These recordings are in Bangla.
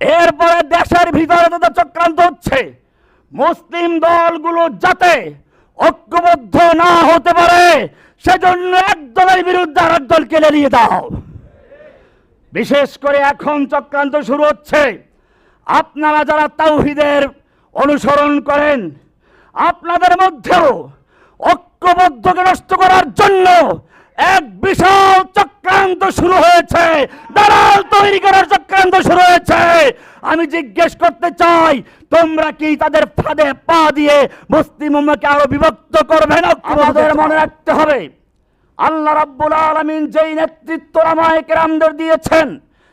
এরপরে দেশের ভিতরে তাদের চক্রান্ত হচ্ছে, মুসলিম দলগুলো যাতে ঐক্যবদ্ধ না হতে পারে, সেজন্য এক দলের বিরুদ্ধে আর দলকে লেলিয়ে দাও বিশেষ করে এখন চক্রান্ত শুরু হচ্ছে। আপনারা যারা তাওহিদের অনুসরণ করেন, আপনাদের মধ্যেও ঐক্যবদ্ধকে নষ্ট করার জন্য এক বিশাল চক্রান্ত শুরু হয়েছে। দালাল তৈরি করার চক্রান্ত শুরু হয়েছে। আমি জিজ্ঞেস করতে চাই, তোমরা কি তাদের ফাঁদে পা দিয়ে মুসলিম উম্মাহকে আরও বিভক্ত করবে না? আমাদের মনে রাখতে হবে, আল্লাহ রাব্বুল আলামিন যেই নেতৃত্ব রামায় কেরামদের দিয়েছেন,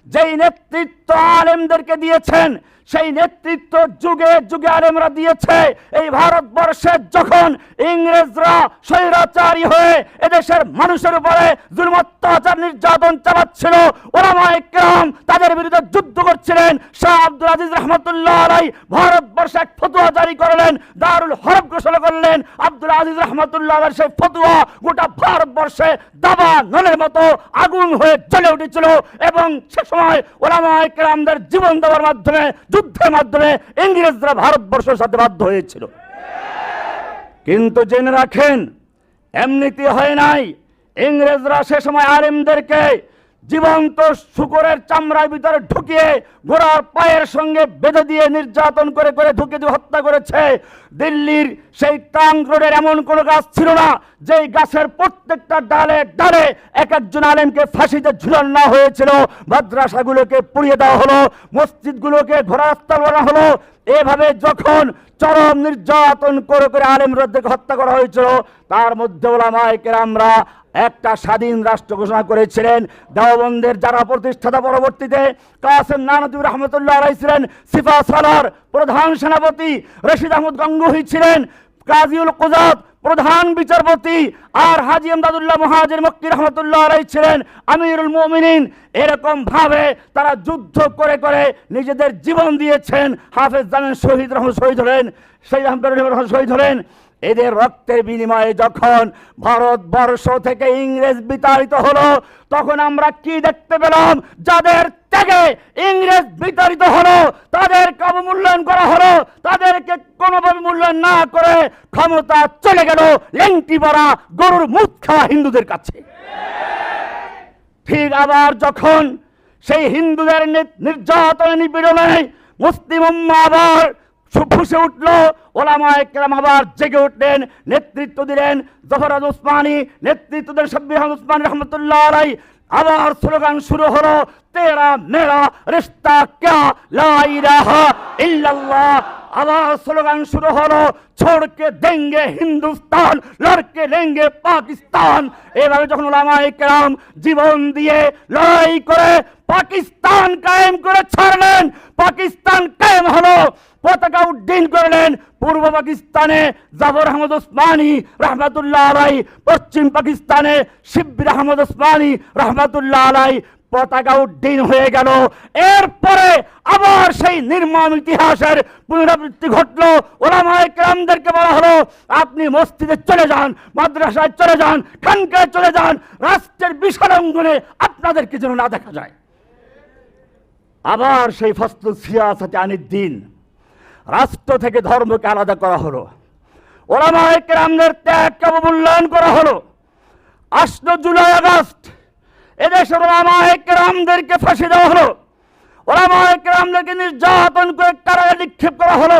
যেই নেতৃত্ব আলেমদেরকে দিয়েছেন সেই নেতৃত্ব যুগে যুগে আলেমরা দিয়েছে। এই ভারতবর্ষে যখন ইংরেজরা স্বৈরাচারী হয়ে এদেশের মানুষের উপরে জুলুম, অত্যাচার, নির্যাতন চালাচ্ছিল, ওলামায়ে কেরাম তাদের বিরুদ্ধে যুদ্ধ করছিলেন। শাহ আব্দুল আজিজ রহমতুল্লাহ আলাই ভারতবর্ষে এক ফতুয়া জারি করলেন, দারুল হরফ ঘোষণা করলেন। আব্দুল আজিজ রহমতুল্লাহ আলার সেই ফতুয়া গোটা ভারতবর্ষে দাবা নলের মতো আগুন হয়ে জ্বলে উঠেছিল এবং সে সময় ওলামায়ে কেরামদের জীবন দেওয়ার মাধ্যমে যুদ্ধের মাধ্যমে ইংরেজরা ভারতবর্ষের সাথে বাধ্য হয়েছিল। কিন্তু জেনে রাখেন, এমনিতে হয় নাই। ইংরেজরা সে সময় আলেমদেরকে জীবন্ত শুকরের চামড়ার ভিতরে ঢুকিয়ে ঘোড়ার পায়ের সঙ্গে বেঁধে দিয়ে নির্যাতন করে করে ঢুকে দিয়ে হত্যা করেছে। দিল্লির সেই টাং রোডের এমন কোনো গাছ ছিল না, যেই গাছের প্রত্যেকটা ডালে ডালে এক একজন আলেমকে ফাঁসিতে ঝুলানো হয়েছিল। মাদ্রাসাগুলোকে পুড়িয়ে দেওয়া হলো, মসজিদগুলোকে ঘোরাস্তাল করা হলো। এভাবে যখন চরম নির্যাতন করে করে আলেমরদেরকে হত্যা করা হয়েছিল, তার মধ্যে ওলামায় কেরামরা একটা স্বাধীন রাষ্ট্র ঘোষণা করেছিলেন। দেওবন্দের যারা প্রতিষ্ঠাতা পরবর্তীতে কাসেম নানদুর রহমতুল্লাহ আলাই ছিলেন, সিফা সালার প্রধান সেনাপতি, রশিদ আহমদ গঙ্গুহি ছিলেন, কাজিউল কুজাত প্রধান বিচারপতি, আর হাজি আমদাদুল্লাহ মহাজির মক্কি রহমতুল্লাহ আলাই ছিলেন আমিরুল মুমিনিন। এরকম ভাবে তারা যুদ্ধ করে করে নিজেদের জীবন দিয়েছেন। হাফেজ জানেন শহীদ রহমান শহীদ হলেন সেই আহমদ শহীদ হলেন এদের রক্তের বিনিময়ে যখন ভারতবর্ষ থেকে ইংরেজ বিতাড়িত হলো, তখন আমরা কি দেখতে পেলাম? যাদের ত্যাগে ইংরেজ বিতাড়িত হলো, তাদেরকে অবমূল্যায়ন করা হলো, তাদেরকে কোনোভাবে মূল্যায়ন না করে ক্ষমতা চলে গেল লেংটি পরা গরুর মুখ খাওয়া হিন্দুদের কাছে। ঠিক আবার যখন সেই হিন্দুদের নির্যাতন নিপীড়নে মুসলিম আবার ফুসে উঠল, ওলামায় কেরাম আবার জেগে উঠলেন, নেতৃত্ব দিলেন জফরাজ উসমানী নেতৃত্ব শব্বির আহমদ উসমানী রহমতুল্লাহ আলাই আবার স্লোগান শুরু হলো, তেরা মেরা রিস্তা ক্যা লা ইলাহা ইল্লাল্লাহ। আবার স্লোগান শুরু হলো, ছোড়কে দেঙ্গে হিন্দুস্তান, লড়কে লেঙ্গে পাকিস্তান। এভাবে যখন ওলামায়ে কেরাম জীবন দিয়ে লড়াই করে, পাকিস্তান কায়েম করে ছাড়লেন, পাকিস্তান কায়েম হলো। পতাকা উড্ডীন করলেন পূর্ব পাকিস্তানে জাফর আহমদ ওসমানী রহমাতুল্লাহ আলাই পশ্চিম পাকিস্তানে শিবির আহমদ ওসমানী রহমাতুল্লাহ আলাই পতাকা উড্ডীন হয়ে গেল। এরপরে আবার সেই নির্মম ইতিহাসের পুনরাবৃত্তি ঘটলো। ওলামায়ে কেরামদেরকে বলা হলো, আপনি মসজিদে চলে যান, মাদ্রাসায় চলে যান, খানকায় চলে যান, রাষ্ট্রের বিশাল অঙ্গনে আপনাদেরকে যেন না দেখা যায়। আবার সেই ফসল সিয়াসাতে আনির দিন রাষ্ট্র থেকে ধর্মকে আলাদা করা হলো। ওলামায়ে কেরামদের ত্যাগকে অবমূল্যায়ন করা হলো। আসলো জুলাই আগস্ট এদেশের ওলামায়ে কেরামদেরকে ফাঁসি দেওয়া হলো। ওলামায়ে কেরামদেরকে নির্যাতন করে কারাগারে নিক্ষেপ করা হলো।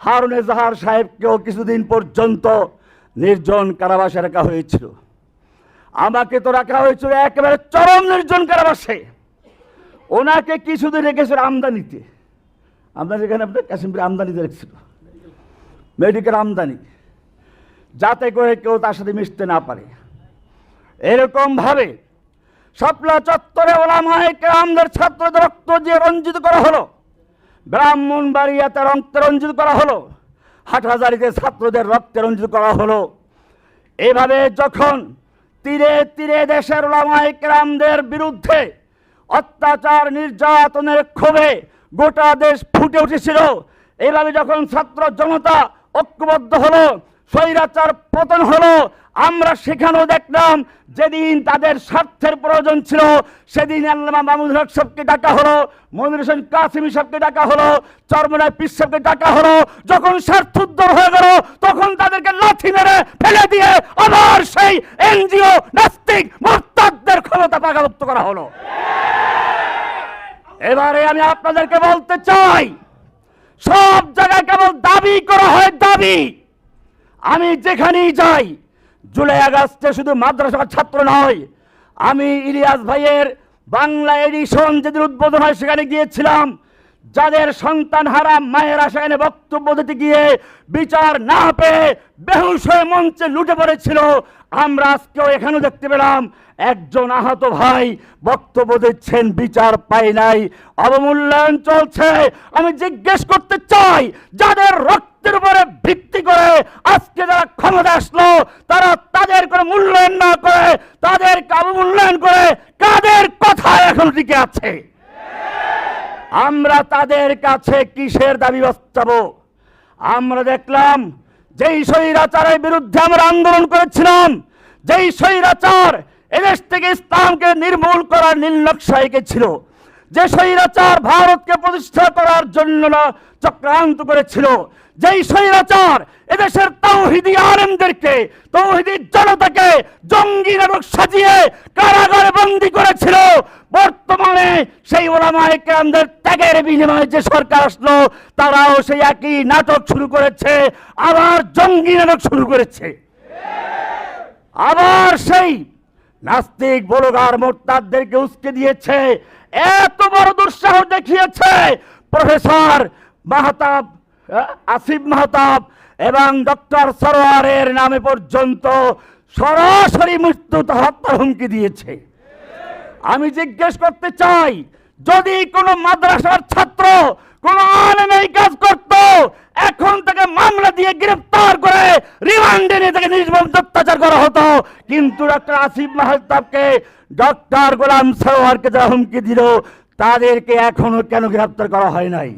হারুন এজাহার সাহেবকেও কিছুদিন পর্যন্ত নির্জন কারাবাসে রাখা হয়েছিল। আমাকে তো রাখা হয়েছিল একেবারে চরম নির্জন কারাবাসে। ওনাকে কিছুদিন রেখেছিল আমদানিতে আমদানি এখানে আপনার কাশ্মীর আমদানিতে রেখেছিল মেডিকেল আমদানি। যাতে করে কেউ তার সাথে মিশতে না পারে। এরকম ভাবে শাপলা চত্বরে ওলামায়ে কেরামদের ছাত্রদের রক্ত দিয়ে রঞ্জিত করা হলো। ব্রাহ্মণবাড়িয়াতে রক্তে রঞ্জিত করা হলো। হাটহাজারিতে ছাত্রদের রক্তে রঞ্জিত করা হলো। এভাবে যখন তীরে তীরে দেশের ওলামায়ে কেরামদের বিরুদ্ধে অত্যাচার নির্যাতনের ক্ষোভে গোটা দেশ ফুটে উঠেছিল। এইভাবে যখন ছাত্র জনতা ঐক্যবদ্ধ হলো, স্বৈরাচার পতন হলো, আমরা সেখানেও দেখলাম যেদিন তাদের স্বার্থের প্রয়োজন ছিল, সেদিন আল্লামা মামুনুল হক সাহেবকে ডাকা হলো, মনির হোসেন কাসিমি সাহেবকে ডাকা হলো, চরমনায় পিস সাহেবকে ডাকা হলো। যখন স্বার্থ উদ্ধার হয়ে গেল, তখন তাদেরকে লাথি মেরে ফেলে দিয়ে আবার সেই এনজিও নাস্তিক মোরতাদদের ক্ষমতা পাকাভুক্ত করা হলো। এবারে আমি আপনাদেরকে বলতে চাই, সব জায়গায় কেবল দাবি করা হয় দাবি। আমি যেখানেই যাই, জুলাই আগস্টে শুধু মাদ্রাসার ছাত্র নয়, আমি ইলিয়াস ভাইয়ের বাংলা এডিশন যেদিন উদ্বোধন হয় সেখানে গিয়েছিলাম। যাদের সন্তান হারা মায়েরা সেখানে বক্তব্য দিতে গিয়ে বিচার না পেয়ে বেহুশ হয়ে মঞ্চে লুটে পড়েছিল। আমরা আজকেও এখানেও দেখতে পেলাম একজন আহত ভাই বক্তব্য দিচ্ছেন, বিচার পাই নাই, অবমূল্যায়ন চলছে। আমি জিজ্ঞেস করতে চাই, যাদের রক্তের উপরে ভিত্তি করে আজকে যারা ক্ষমতা আসলো, তারা তাদের কোনো মূল্যায়ন না করে, তাদেরকে অবমূল্যায়ন করে কাদের কথা এখন টিকে আছে? আমরা তাদের কাছে কিসের দাবি বাঁচাবো আমরা দেখলাম, যেই স্বৈরাচারের বিরুদ্ধে আমরা আন্দোলন করেছিলাম, যেই স্বৈরাচার এদেশ থেকে ইসলামকে নির্মূল করার নীলনকশা এঁকেছিল। যে স্বৈরাচার ভারতকে প্রতিষ্ঠা করার জন্য চক্রান্ত করেছিল, যেই স্বৈরাচার এদেশের তৌহিদি আলেমদেরকে, তৌহিদি জনতাকে জঙ্গি নাটক সাজিয়ে কারাগারে বন্দী করেছিল। বর্তমানে সেই ওলামায়ে কেরামদের ত্যাগের বিনিময়ে যে সরকার আসলো, তারাও সেই একই নাটক শুরু করেছে, আবার জঙ্গি নাটক শুরু করেছে। আবার সেই নাস্তিক বলগার মোরতাদদেরকে উস্কে দিয়েছে, এত বড় দুঃসাহস দেখিয়েছে প্রফেসর মাহতাব আসিফ মাহতাব এবং ডক্টর সরোয়ারের নামে পর্যন্ত সরাসরি মৃত্যু হত্যা হুমকি দিয়েছে। আমি জিজ্ঞেস করতে চাই যদি কোনো মাদ্রাসার ছাত্র কোন আলেম এই কাজ করত, এখন তাকে মামলা দিয়ে গ্রেফতার করে রিমান্ডে নিয়ে তাকে নির্মম অত্যাচার করা হতো। কিন্তু ডক্টর আসিফ মাহতাবকে ডক্টর গোলাম সরোয়ারকে যারা হুমকি দিল, তাদেরকে এখনও কেন গ্রেফতার করা হয় নাই?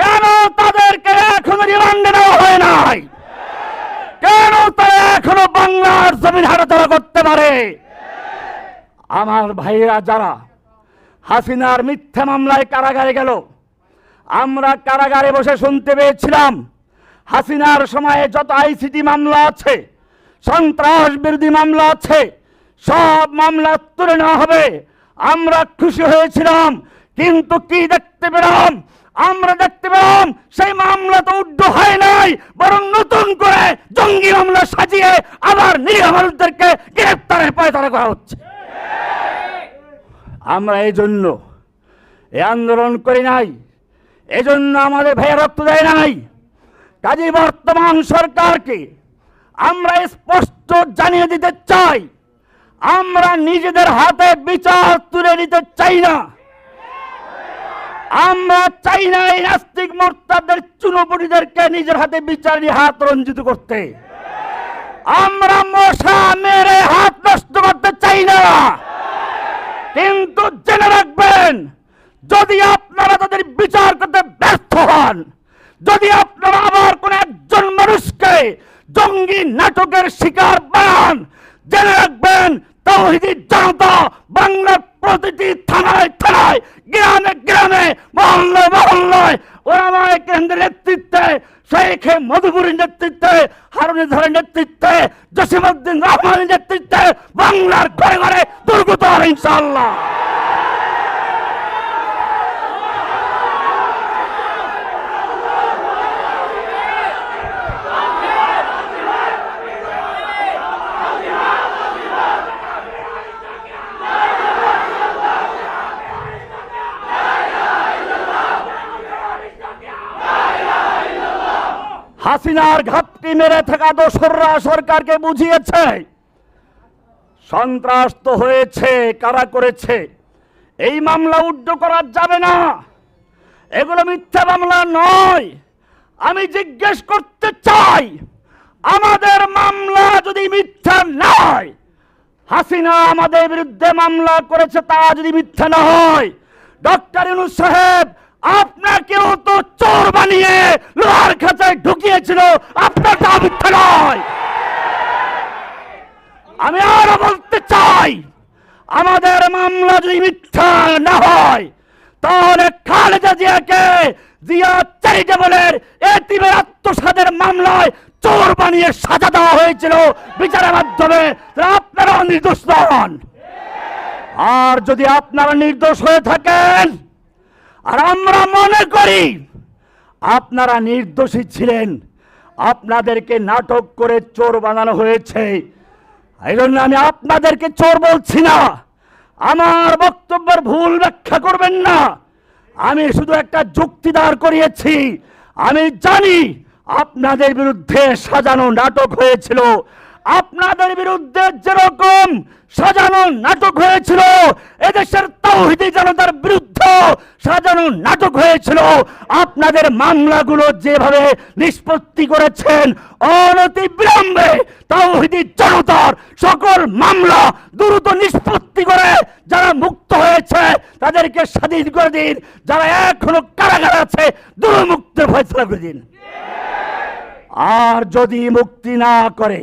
কেন তাদেরকে এখনও রিমান্ডে নেওয়া হয় নাই? কেন তারা এখনও বাংলার জমিন হাঁটাচলা করতে পারে? আমার ভাইয়েরা যারা হাসিনার মিথ্যা মামলায় কারাগারে গেল। আমরা কারাগারে বসে শুনতে পেয়েছিলাম, হাসিনার সময়ে যত আইসিটি মামলা আছে সন্ত্রাস বিরোধী মামলা আছে, সব মামলা তুলে নেওয়া হবে। আমরা খুশি হয়েছিলাম, কিন্তু কি দেখতে পেলাম? আমরা দেখতে পেলাম সেই মামলা তো উড্ড হয় নাই, বরং নতুন করে জঙ্গি মামলা সাজিয়ে আবার নিরীহ মানুষদেরকে গ্রেপ্তারের পায়তারা করা হচ্ছে। আমরা এই জন্য এই আন্দোলন করি নাই। এজন্য আমাদের ভাইয়া রক্ত দেয় নাই। কাজী বর্তমান সরকারকে আমরা স্পষ্ট জানিয়ে দিতে চাই, আমরা নিজেদের হাতে বিচার তুলে নিতে চাই না। আমরা চাই না এই নাস্তিক মোর্তাদের চুনোপুটিদেরকে নিজের হাতে বিচার হাত রঞ্জিত করতে। আমরা মশা মেরে হাত নষ্ট করতে চাই না। কিন্তু জেনে রাখবেন, যদি আপনারা তাদের বিচার করতে ব্যর্থ হন, যদি আপনারা আবার কোন একজন মানুষকে জঙ্গি নাটকের শিকার বানান, জেনে রাখবেন, তৌহিদি জনতা বাংলার প্রতিটি থানায় থানায়, গ্রামে গ্রামে, মহল্লায় মহল্লায় ওরামায় কেন্দ্রের নেতৃত্বে শেখে মধুপুরের নেতৃত্বে হারুনি ধরের নেতৃত্বে জসিমউদ্দিন রহমানের নেতৃত্বে বাংলার ঘরে ঘরে দুর্গত হবে হাসিনার ঘাপটি মেরে থাকা দোসররা সরকারকে বুঝিয়েছে। সন্ত্রাস তো হয়েছে, কারা করেছে? এই মামলা উড্ড করা যাবে না। এগুলো মিথ্যা মামলা নয়। আমি জিজ্ঞেস করতে চাই, আমাদের মামলা যদি মিথ্যা না হয় হাসিনা আমাদের বিরুদ্ধে মামলা করেছে তা যদি মিথ্যা না হয়, ডক্টর ইউনুস সাহেব আপনাকেও তো চোর বানিয়ে লোহার খাঁচায় ঢুকিয়েছিল আপনার তা মিথ্যা নয়। আমি আরও বলতে চাই, আমাদের মামলা যদি মিথ্যা না হয়, তাহলে খালেদা জিয়াকে জিয়া চ্যারিটেবলের এতিমের আত্মসাদের মামলায় চোর বানিয়ে সাজা দেওয়া হয়েছিল বিচারের মাধ্যমে আপনারা নির্দোষ নন। আর যদি আপনারা নির্দোষ হয়ে থাকেন আর আমরা মনে করি আপনারা নির্দোষী ছিলেন। আপনাদেরকে নাটক করে চোর বানানো হয়েছে। এই জন্য আমি আপনাদেরকে চোর বলছি না। আমার বক্তব্যের ভুল ব্যাখ্যা করবেন না। আমি শুধু একটা যুক্তি দাঁড় করিয়েছি। আমি জানি আপনাদের বিরুদ্ধে সাজানো নাটক হয়েছিল। আপনাদের বিরুদ্ধে যেরকম সাজানো নাটক হয়েছিল, এদেশের তৌহিদি জনতার বিরুদ্ধে সাজানো নাটক হয়েছিল, আপনাদের মামলাগুলো যেভাবে নিষ্পত্তি করেছেন অনতি বিলম্বে তৌহিদি জনতার সকল মামলা দ্রুত নিষ্পত্তি করে যারা মুক্ত হয়েছে, তাদেরকে স্বাধীন করে দিন। যারা এখনও কারাগারে আছে দ্রুত ফয়সলা করে দিন। আর যদি মুক্তি না করে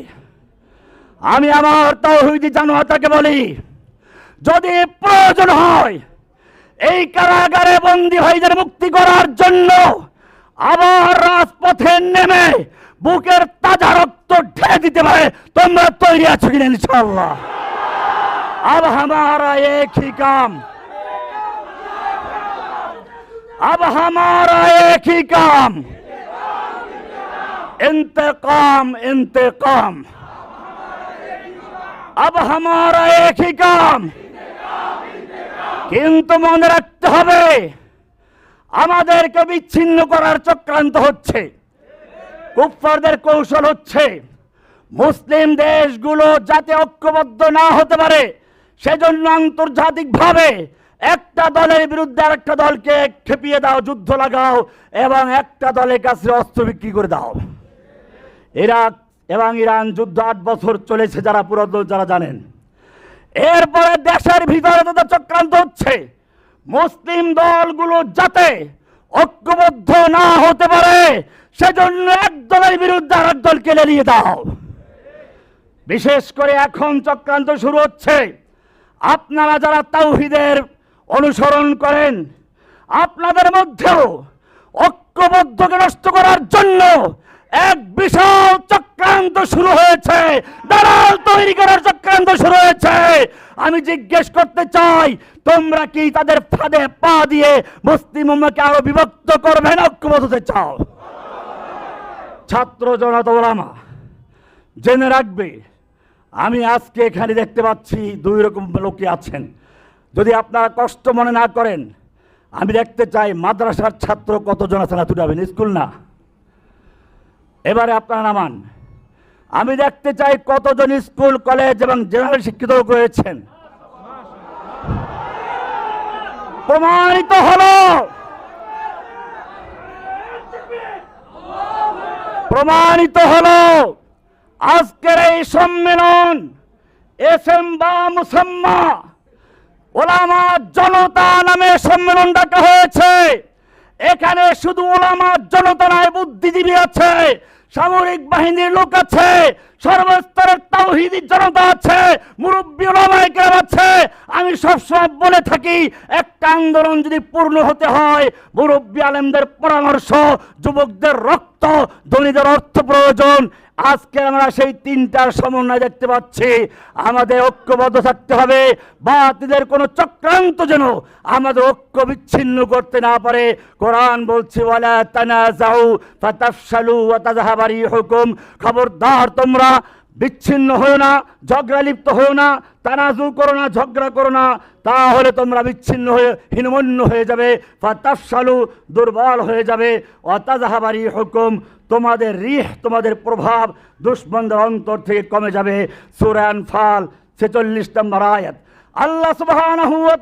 আমি আমার তৌহিদি জানোয়াতাকে বলি যদি প্রয়োজন হয় এই কারাগারে বন্দী ভাইদের মুক্তি করার জন্য আবার রাজপথে নেমে বুকের তাজা রক্ত ঢেলে দিতে পারে তোমরা তৈরি আছো কিনা ইনশাল্লাহ अब हमारा एक ही काम अब हमारा एक ही काम इंतकाम इंतकाम अब हमारा एक ही काम কিন্তু মনে রাখতে হবে আমাদেরকে বিচ্ছিন্ন করার চক্রান্ত হচ্ছে কুফফারদের কৌশল হচ্ছে মুসলিম দেশগুলো যাতে ঐক্যবদ্ধ না হতে পারে সেজন্য আন্তর্জাতিকভাবে একটা দলের বিরুদ্ধে আরেকটা দলকে খেপিয়ে দাও যুদ্ধ লাগাও এবং একটা দলের কাছে অস্ত্র বিক্রি করে দাও ইরাক এবং ইরান যুদ্ধ আট বছর চলেছে যারা পুরাতন যারা জানেন। এরপরে দেশের ভিতরে তাদের চক্রান্ত হচ্ছে, মুসলিম দলগুলো যাতে ঐক্যবদ্ধ না হতে পারে, সেজন্য এক দলের বিরুদ্ধে আরেক দলকে লেলিয়ে দাও। বিশেষ করে এখন চক্রান্ত শুরু হচ্ছে। আপনারা যারা তাওহিদের অনুসরণ করেন, আপনাদের মধ্যেও ঐক্যবদ্ধকে নষ্ট করার জন্য এক বিশাল চক্রান্ত শুরু হয়েছে। দালাল তৈরি করার চক্রান্ত শুরু হয়েছে। আমি জিজ্ঞেস করতে চাই, তোমরা কি তাদের ফাঁদে পা দিয়ে মুসলিম উম্মাকে আরও বিভক্ত করবে না ঐক্যবদ্ধ হতে চাও? ছাত্র জনতা ওলামা, জেনে রাখবে, আমি আজকে এখানে দেখতে পাচ্ছি দুই রকম লোকে আছেন। যদি আপনারা কষ্ট মনে না করেন, আমি দেখতে চাই মাদ্রাসার ছাত্র কতজন আছেন তুই যাবেন স্কুল না? এবারে আপনারা নামান। আমি দেখতে চাই কতজন স্কুল, কলেজ এবং জেনারেল শিক্ষিত রয়েছেন। প্রমাণিত হলো। প্রমাণিত হলো। আজকের এই সম্মেলন এস এম বা মুসাম্মা ওলামা জনতা নামে সম্মেলন ডাকা হয়েছে। এখানে শুধু ওলামা জনতা নয়, বুদ্ধিজীবী আছে। সামরিক বাহিনীর লোক আছে। সর্বস্তরের তাওহিদি জনতা আছে, মুরব্বী ওলামাইকেরাম আছে। আমি সবসময় বলে থাকি, একটা আন্দোলন যদি পূর্ণ হতে হয়, মুরব্বী আলেমদের পরামর্শ, যুবকদের রক্ত, ধনীদের অর্থ প্রয়োজন। আজকে আমরা সেই তিনটার সমন্বয় দেখতে পাচ্ছি। আমাদের ঐক্যবদ্ধ থাকতে হবে। বাতিলের কোনো চক্রান্ত যেন আমাদের ঐক্য বিচ্ছিন্ন করতে না পারে। কোরআন বলছে, ওয়ালা তানাজাউ ফাতাফশালু ওয়া তাযহাবারি হুকুম। খবরদার তোমরা বিচ্ছিন্ন হয়েও না, ঝগড়া লিপ্ত হয়েও না তানাজু করো না, ঝগড়া করো না, তাহলে তোমরা বিচ্ছিন্ন হয়ে, হীনমন্য হয়ে যাবে, ফাতাফশালু, দুর্বল হয়ে যাবে। অতাজাহাবারি হুকুম, তোমাদের রিহ, তোমাদের প্রভাব দুশ্মনদের অন্তর থেকে কমে যাবে। সুরান ফাল ছেচল্লিশ নম্বর আয়াত। আল্লাহ সুবহানাহু ওয়া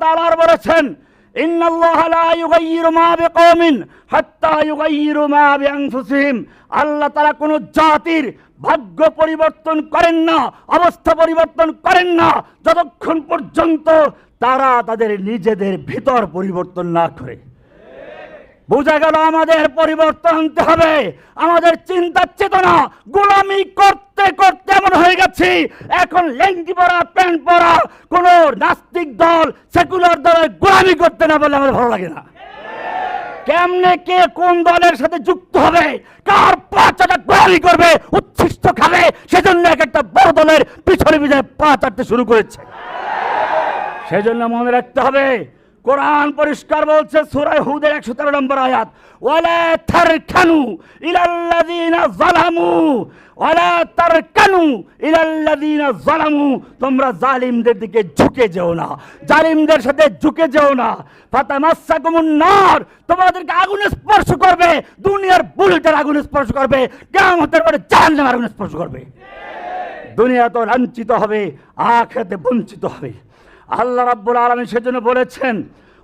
লা ইউগাইয়িরু মা বিকওমিন হাত্তা ইউগাইয়িরু মা আল্লাহ তারা কোন জাতির ভাগ্য পরিবর্তন করেন না অবস্থা পরিবর্তন করেন না যতক্ষণ পর্যন্ত তারা তাদের নিজেদের ভিতর পরিবর্তন না করে বোঝা গেল আমাদের পরিবর্তন আনতে হবে। আমাদের চিন্তা চেতনা গোলামি করতে করতে এমন হয়ে গেছি। এখন লেঙ্গি পরা, প্যান্ট পরা, কোন নাস্তিক দল সেকুলার দলের গোলামি করতে না বলে আমাদের ভালো লাগে না। কেমনে কে কোন দলের সাথে যুক্ত হবে, কার পাচাটা গোলামি করবে, উচ্ছিষ্ট খাবে, সেজন্য এক একটা বড় দলের পিছনে পিছনে পা চাটতে শুরু করেছে। সেজন্য মনে রাখতে হবে কোরআন পরিষ্কার বলছে, সূরা হুদের 113 নম্বর আয়াত, ওয়ালা তারকানু ইলাল্লাযিনা যালামু, ওয়ালা তারকানু ইলাল্লাযিনা যালামু। তোমরা জালিমদের দিকে ঝুঁকে যেও না, জালিমদের সাথে ঝুঁকে যেও না। ফাতামাসসাকুমুন নার, তোমাদেরকে আগুনে স্পর্শ করবে, দুনিয়ার বুলেটের আগুনে স্পর্শ করবে, কিয়ামতের পরে জাহান্নামের আগুনে স্পর্শ করবে। দুনিয়া তো লাঞ্ছিত হবে, আখেরাতে বঞ্চিত হবে। আল্লাহ রাব্বুল আলামিন সেজন্য বলেছেন,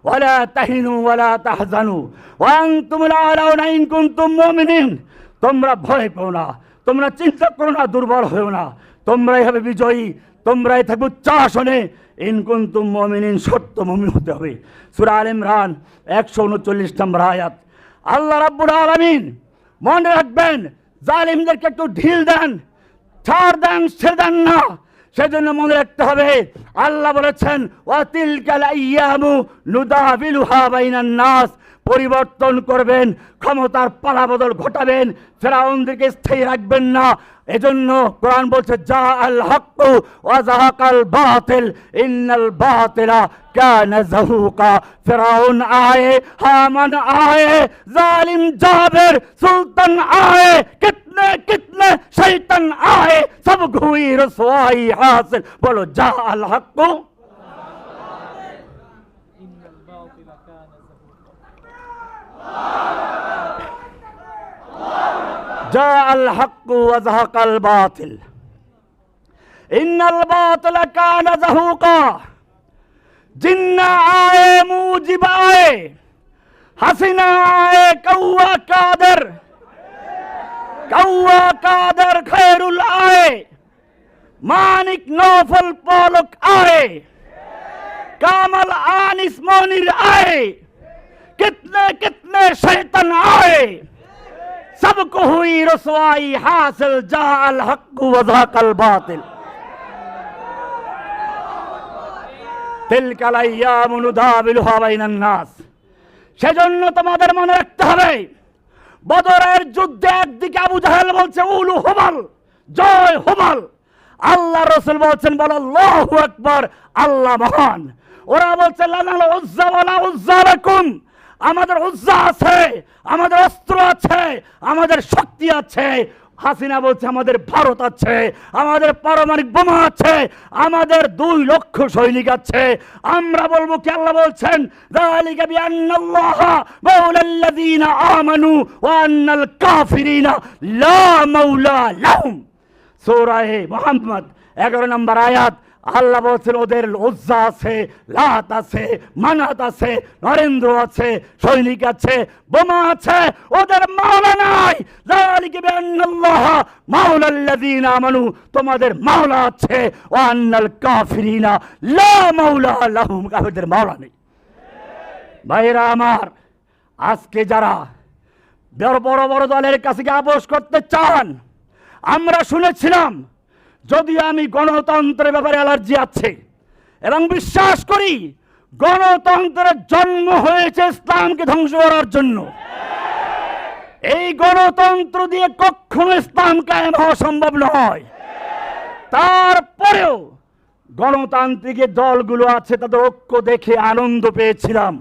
ওয়ালা তাহিনু ওয়ালা তাহজানু, ওয়া আনতুমুল আলাউনা ইন কুনতুম মুমিনিন। তোমরা ভয় পেও না, তোমরা চিন্তা করো না, দুর্বল হয়েও না। তোমরাই হবে বিজয়ী, তোমরাই থাকবে উচ্চাসনে। ইন কুনতুম মুমিনিন, সত্য মুমিন হতে হবে। সূরা আল ইমরান 139 নম্বর আয়াত। আল্লাহ রাব্বুল আলামিন মনে রাখবেন, জালিমদেরকে একটু ঢিল দেন, ছাড় দেন, ছেড়ে দেন না। সেজন্য মনে রাখতে হবে, আল্লাহ বলেছেন নাস পরিবর্তন করবেন, ক্ষমতার পালাবদল ঘটাবেন ফেরাউনদেরকে স্থায়ী রাখবেন না। এজন্য কোরআন বলছে যা আল হক্কু ওয়া জাহাকাল বাতিল, ইন্নাল বাতিলা কানা জাহুকা ফেরাউন আয়ে, হামান আয়ে, জালিম জাবের সুলতান আয়ে कितने कितने शैतन आए सब हुई रसवाई हासिल बोलो जा अल हक को जा अल हक वजहक अल बातिल इन अल बातिल का नजहू का जिन्ना आए मुजिब आए हसीना आए कौआ कादर कौआ कादर खैरुल आए मानिक नौफल पोलक आए कामल आनिस मोनिर आए कितने कितने शैतन आए सबको हुई रसवाई हासिल जा अल हक वजाकल बातिल তিলকাল আইয়াম নুদাবিলুহা বাইনান নাস সেজন্য তোমাদের মনে রাখতে হবে বদরের যুদ্ধে একদিকে আবু জাহেল বলছে, উলু হুমাল, জয় হুমাল। আল্লাহ রসুল বলছেন, বলো, আল্লাহু একবার আল্লাহ মহান। ওরা বলছে, লানাল উজ্জা বলা উজ্জা লাকুম। আমাদের উজ্জা আছে, আমাদের অস্ত্র আছে, আমাদের শক্তি আছে। হাসিনা বলছে, আমাদের ভারত আছে, আমাদের পারমাণবিক বোমা আছে, আমাদের দুই লক্ষ সৈনিক আছে। আমরা বলব কি আল্লাহ বলছেন? আমানু ওয়ান্নাল কাফিরিনা লা মাওলা লাহুম। সূরায়ে মুহাম্মদ 11 নম্বর আয়াত, আল্লাহ বলছেন, ওদের লজ্জা আছে, লাত আছে, মানাত আছে, নরেন্দ্র আছে, সৈনিক আছে, বোমা আছে, ওদের মাওলা নাই তোমাদের মাওলা আছে। ওয়া আন্নাল কাফিরিনা মাওলা লাহুম মাওলা নেই। ভাইরা আমার, আজকে যারা বড় বড় দলের কাছে করতে চান, আমরা শুনেছিলাম, যদিও আমি গণতন্ত্রের ব্যাপারে অ্যালার্জি আছে, এবং বিশ্বাস করি, গণতন্ত্রের জন্ম হয়েছে ইসলামকে ধ্বংস করার জন্য। এই গণতন্ত্র দিয়ে কখনো ইসলাম কায়েম হওয়া সম্ভব নয়। তারপরেও গণতান্ত্রিক দলগুলো আছে, তাদের ঐক্য দেখে আনন্দ পেয়েছিলাম।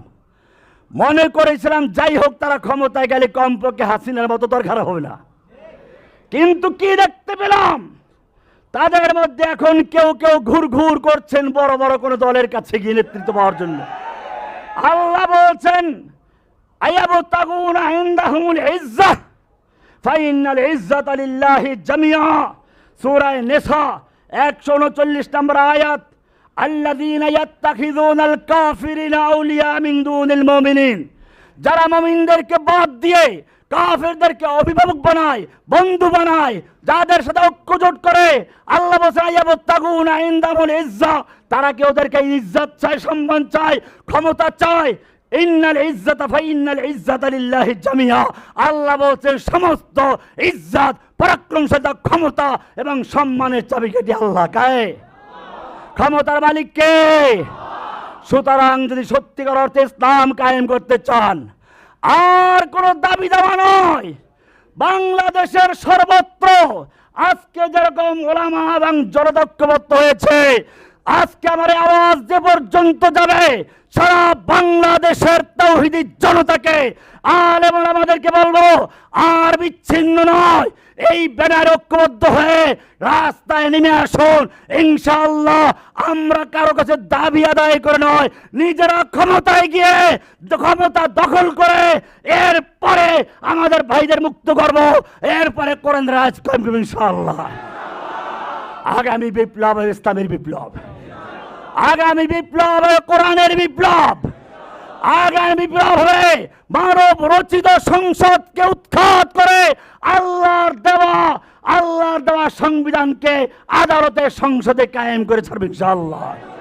মনে করেছিলাম, যাই হোক, তারা ক্ষমতায় গেলে কমপক্ষে হাসিনার মতো দরকার হবে না। কিন্তু কি দেখতে পেলাম? তাদের মধ্যে এখন কেউ কেউ ঘুর ঘুর করছেন বড় বড় কোনো দলের কাছে গিয়ে নেতৃত্ব পাওয়ার জন্য। আল্লাহ বলছেন আয়াবু তাগুনা ইনদাহুমুল ইজ্জাহ ফাইনাল ইজ্জাত লিল্লাহি জামিয়া সূরা নিসা 139 নম্বর আয়াত আল্লাযীনা ইয়াত্তাখিযুনাল কাফিরিনা যারা মুমিনদেরকে বাদ দিয়ে কাফেরদেরকে অভিভাবক বানায়, বন্ধু বানায়, যাদের সাথে ঐক্যজোট করে, আল্লাহ তারা কি ওদেরকে ইজ্জত চায়, সম্মান চায়, ক্ষমতা চায়? আল্লাহ সমস্ত ইজ্জাত ক্ষমতা এবং সম্মানের ক্ষমতার মালিক কে? সুতরাং যদি সত্যিকার অর্থে ইসলাম কায়েম করতে চান, আর কোনো দাবি দেওয়া নয়, বাংলাদেশের সর্বত্র আজকে যেরকম ওলামা এবং জনদক্ষবদ্ধ হয়েছে আজকে আমার আওয়াজ যে পর্যন্ত যাবে, সারা বাংলাদেশের তৌহিদি জনতাকে, আর এবং আমাদেরকে বলব, আর বিচ্ছিন্ন নয়, এই ব্যানার ঐক্যবদ্ধ হয়ে রাস্তায় নেমে আসুন। ইনশাল্লাহ আমরা কারও কাছে দাবি আদায় করে নয়, নিজেরা ক্ষমতায় গিয়ে ক্ষমতা দখল করে এরপরে আমাদের ভাইদের মুক্ত করব এরপরে করেন রাজ করব ইনশাআল্লাহ। আগামী বিপ্লব, ইসলামের বিপ্লব। আগামী বিপ্লব হবে কোরআনের বিপ্লব। আগামী বিপ্লব হবে মানব রচিত সংসদকে উৎখাত করে আল্লাহর দেওয়া আল্লাহর দেওয়া সংবিধানকে আদালতের সংসদে কায়েম করে ছাড়বে ইনশাআল্লাহ।